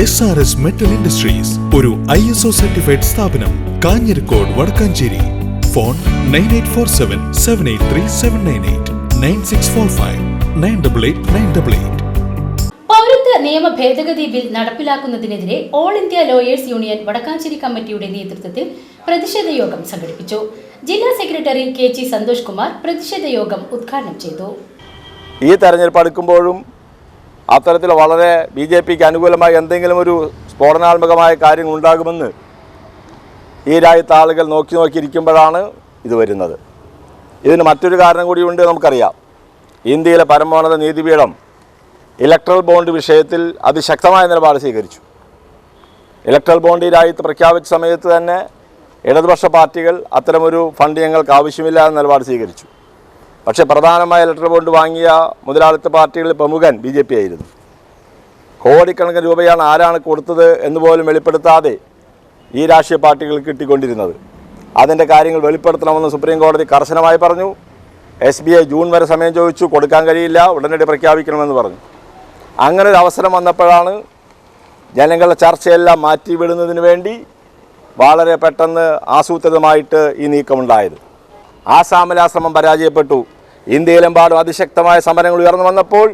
S R S metal industries ഒരു I S O certified സ്ഥാപനം Kanjirakode Vadakkanchery. Phone nine eight four seven seven eight three seven nine eight nine six four five nine double eight nine double eight പൗരത്വ നിയമ ഭേദഗതി bill നടപ്പിലാക്കുന്നതിനെതിരെ all India lawyers union Vadakkanchery കമ്മിറ്റിയുടെ നേതൃത്വത്തിൽ പ്രതിഷേധ യോഗം സംഘടിപ്പിച്ചു. ജില്ലാ secretary K G Santhosh Kumar പ്രതിഷേധ യോഗം ഉദ്ഘാടനം ചെയ്തു. ഈ തെരഞ്ഞെടുപ്പ് അടുക്കുമ്പോഴും അത്തരത്തിൽ വളരെ ബി ജെ പിക്ക് അനുകൂലമായി എന്തെങ്കിലും ഒരു സ്ഫോടനാത്മകമായ കാര്യങ്ങൾ ഉണ്ടാകുമെന്ന് ഈ രാജ്യത്തെ ആളുകൾ നോക്കി നോക്കിയിരിക്കുമ്പോഴാണ് ഇത് വരുന്നത്. ഇതിന് മറ്റൊരു കാരണം കൂടിയുണ്ട് നമുക്കറിയാം. ഇന്ത്യയിലെ പരമോന്നത നീതിപീഠം ഇലക്ട്രൽ ബോണ്ട് വിഷയത്തിൽ അതിശക്തമായ നിലപാട് സ്വീകരിച്ചു. ഇലക്ട്രൽ ബോണ്ട് ഈ രാജ്യത്ത് പ്രഖ്യാപിച്ച സമയത്ത് തന്നെ ഇടതുപക്ഷ പാർട്ടികൾ അത്തരമൊരു ഫണ്ട് ഞങ്ങൾക്ക് ആവശ്യമില്ല എന്ന നിലപാട് സ്വീകരിച്ചു. പക്ഷേ പ്രധാനമായ ഇലക്ട്രൽ ബോണ്ട് വാങ്ങിയ മുതലാളിത്ത പാർട്ടികളിൽ പ്രമുഖൻ ബി ജെ പി ആയിരുന്നു. കോടിക്കണക്കിന് രൂപയാണ് ആരാണ് കൊടുത്തത് എന്ന് പോലും വെളിപ്പെടുത്താതെ ഈ രാഷ്ട്രീയ പാർട്ടികൾ കിട്ടിക്കൊണ്ടിരുന്നത്. അതിന്റെ കാര്യങ്ങൾ വെളിപ്പെടുത്തണമെന്ന് സുപ്രീം കോടതി കർശനമായി പറഞ്ഞു. എസ് ബി ഐ ജൂൺ വരെ സമയം ചോദിച്ചു കൊടുക്കാൻ കഴിയില്ല ഉടനടി പ്രഖ്യാപിക്കണമെന്ന് പറഞ്ഞു. അങ്ങനെ ഒരു അവസരം വന്നപ്പോഴാണ് ജനങ്ങളുടെ ചർച്ചയെല്ലാം മാറ്റിവിടുന്നതിന് വേണ്ടി വളരെ പെട്ടെന്ന് ആസൂത്രിതമായിട്ട് ഈ നീക്കമുണ്ടായത്. ആസാമിലാശ്രമം ആ പരാജയപ്പെട്ടു. ഇന്ത്യയിലെമ്പാടും അതിശക്തമായ സമരങ്ങൾ ഉയർന്നു വന്നപ്പോൾ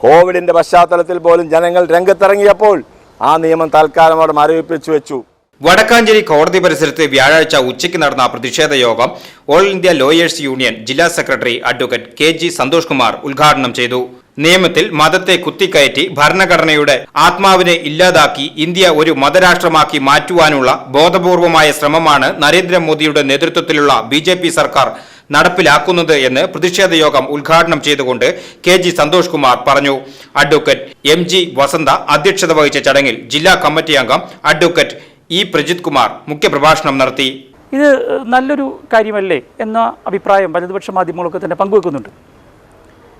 കോവിഡിന്റെ പശ്ചാത്തലത്തിൽ പോലും ജനങ്ങൾ രംഗത്തിറങ്ങിയപ്പോൾ ആ നിയമം തൽക്കാലം അവിടെ മരവിപ്പിച്ചു വെച്ചു. വടക്കാഞ്ചേരി കോടതി പരിസരത്ത് വ്യാഴാഴ്ച ഉച്ചയ്ക്ക് നടന്ന പ്രതിഷേധ യോഗം ഓൾ ഇന്ത്യ ലോയേഴ്സ് യൂണിയൻ ജില്ലാ secretary advocate K G Santhosh Kumar ഉദ്ഘാടനം ചെയ്തു. നിയമത്തിൽ മതത്തെ കുത്തിക്കയറ്റി ഭരണഘടനയുടെ ആത്മാവിനെ ഇല്ലാതാക്കി ഇന്ത്യ ഒരു മതരാഷ്ട്രമാക്കി മാറ്റുവാനുള്ള ബോധപൂർവമായ ശ്രമമാണ് നരേന്ദ്രമോദിയുടെ നേതൃത്വത്തിലുള്ള ബി സർക്കാർ നടപ്പിലാക്കുന്നത് എന്ന് പ്രതിഷേധ യോഗം ഉദ്ഘാടനം ചെയ്തുകൊണ്ട് കെ ജി സന്തോഷ് കുമാർ പറഞ്ഞു. അഡ്വക്കേറ്റ് എം ജി വസന്ത അധ്യക്ഷത വഹിച്ച ചടങ്ങിൽ ജില്ലാ കമ്മിറ്റി അംഗം അഡ്വക്കേറ്റ് ഇ പ്രജിത് കുമാർ മുഖ്യപ്രഭാഷണം നടത്തി. ഇത് നല്ലൊരു കാര്യമല്ലേ എന്ന അഭിപ്രായം വലതുപക്ഷ മാധ്യമങ്ങളൊക്കെ തന്നെ പങ്കുവെക്കുന്നുണ്ട്.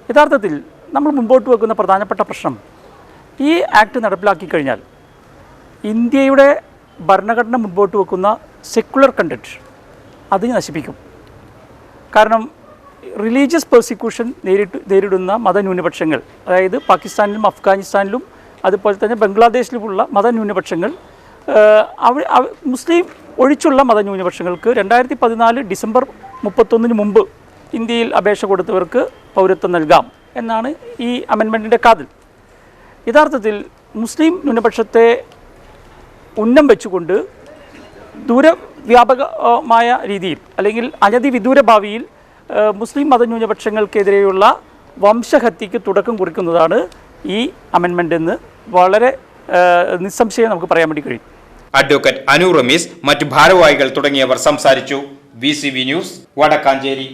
യഥാർത്ഥത്തിൽ നമ്മൾ മുമ്പോട്ട് വെക്കുന്ന പ്രധാനപ്പെട്ട പ്രശ്നം ഈ ആക്ട് നടപ്പിലാക്കി കഴിഞ്ഞാൽ ഇന്ത്യയുടെ ഭരണഘടന മുമ്പോട്ട് വെക്കുന്ന സെക്കുലർ കണ്ടന്റ് അതിനെ നശിപ്പിക്കും. കാരണം റിലീജിയസ് പെർസിക്യൂഷൻ നേരിട്ട് നേരിടുന്ന മതന്യൂനപക്ഷങ്ങൾ അതായത് പാകിസ്ഥാനിലും അഫ്ഗാനിസ്ഥാനിലും അതുപോലെ തന്നെ ബംഗ്ലാദേശിലുമുള്ള മതന്യൂനപക്ഷങ്ങൾ അവ മുസ്ലിം ഒഴിച്ചുള്ള മതന്യൂനപക്ഷങ്ങൾക്ക് രണ്ടായിരത്തി പതിനാല് ഡിസംബർ മുപ്പത്തൊന്നിന് മുമ്പ് ഇന്ത്യയിൽ അപേക്ഷ കൊടുത്തവർക്ക് പൗരത്വം നൽകാം എന്നാണ് ഈ അമെൻമെന്റിന്റെ കാതൽ. യഥാർത്ഥത്തിൽ മുസ്ലിം ന്യൂനപക്ഷത്തെ ഉന്നം വെച്ചുകൊണ്ട് ദൂരവ്യാപകമായ രീതിയിൽ അല്ലെങ്കിൽ അനധി വിദൂര ഭാവിയിൽ മുസ്ലിം മതന്യൂനപക്ഷങ്ങൾക്കെതിരെയുള്ള വംശഹത്യക്ക് തുടക്കം കുറിക്കുന്നതാണ് ഈ അമെൻമെന്റ് എന്ന് വളരെ നിസ്സംശയം നമുക്ക് പറയാൻ വേണ്ടി കഴിയും. അഡ്വക്കേറ്റ് അനു റമീസ് മറ്റ് ഭാരവാഹികൾ തുടങ്ങിയവർ സംസാരിച്ചു. V news Vadakkanchery.